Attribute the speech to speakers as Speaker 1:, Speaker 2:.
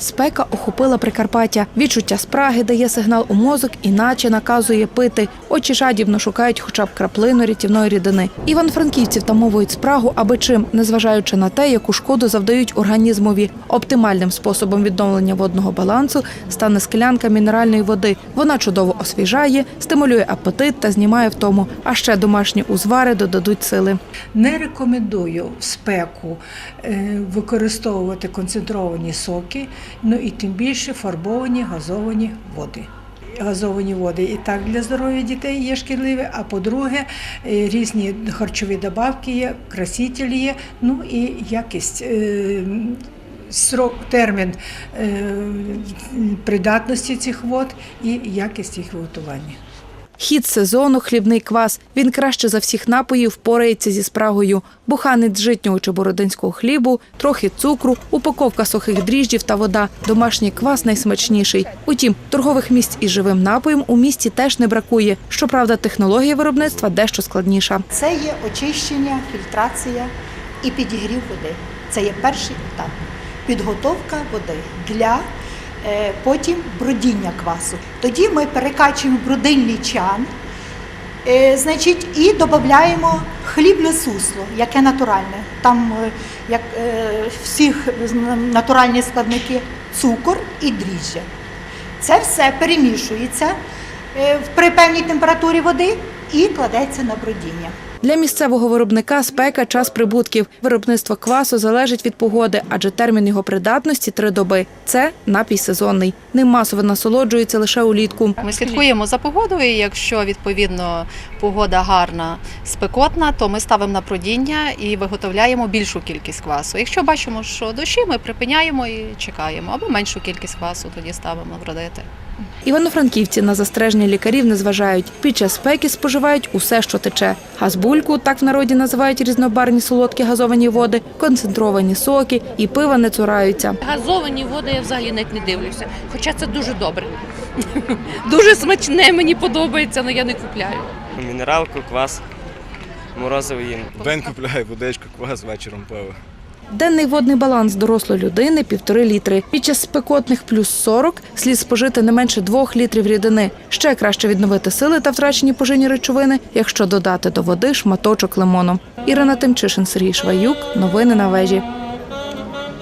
Speaker 1: Спека охопила Прикарпаття. Відчуття спраги дає сигнал у мозок, іначе наказує пити. Очі жадібно шукають хоча б краплину рятівної рідини. Іван-франківці втамовують спрагу, аби чим, незважаючи на те, яку шкоду завдають організмові. Оптимальним способом відновлення водного балансу стане склянка мінеральної води. Вона чудово освіжає, стимулює апетит та знімає втому. А ще домашні узвари додадуть сили.
Speaker 2: Не рекомендую в спеку е, використовувати концентровані соки, ну і тим більше фарбовані газовані води. Газовані води і так для здоров'я дітей є шкідливі, а по-друге, е, різні харчові добавки є, красителі є, ну і якість. е, Срок, термін е, придатності цих вод і якість їх виготування.
Speaker 1: Хід сезону хлібний квас. Він краще за всіх напоїв впорається зі спрагою. Буханець житнього чи бородинського хлібу, трохи цукру, упаковка сухих дріжджів та вода. Домашній квас найсмачніший. Утім, торгових місць із живим напоєм у місті теж не бракує. Щоправда, технологія виробництва дещо складніша.
Speaker 3: Це є очищення, фільтрація і підігрів води. Це є перший етап. Підготовка води для потім бродіння квасу. Тоді ми перекачуємо бродильний чан, е, значить, і додаємо хлібне сусло, яке натуральне. Там е, як е, всіх натуральні складники цукор і дріжджя. Це все перемішується е, при певній температурі води і кладеться на бродіння.
Speaker 1: Для місцевого виробника спека час прибутків. Виробництво квасу залежить від погоди, адже термін його придатності три доби. Це напій сезонний. Ним масово насолоджуються лише улітку.
Speaker 4: Ми слідкуємо за погодою. Якщо відповідно погода гарна, спекотна, то ми ставимо на продіння і виготовляємо більшу кількість квасу. Якщо бачимо, що дощі, ми припиняємо і чекаємо, або меншу кількість квасу тоді ставимо вродити.
Speaker 1: Івано-франківці на застереження лікарів не зважають. Під час спеки споживають усе, що тече. Газбульку, так в народі називають різнобарні солодкі газовані води, концентровані соки і пива не цураються.
Speaker 5: Газовані води я взагалі навіть не дивлюся. Хоча це дуже добре. Дуже смачне, мені подобається, але я не купляю.
Speaker 6: Мінералку, квас, морозиво їм.
Speaker 7: День купляю водичку, квас, вечором пиво.
Speaker 1: Денний водний баланс дорослої людини півтори літри. Під час спекотних плюс 40 слід спожити не менше двох літрів рідини. Ще краще відновити сили та втрачені поживні речовини, якщо додати до води шматочок лимону. Ірина Тимчишин, Сергій Шваюк. Новини на вежі.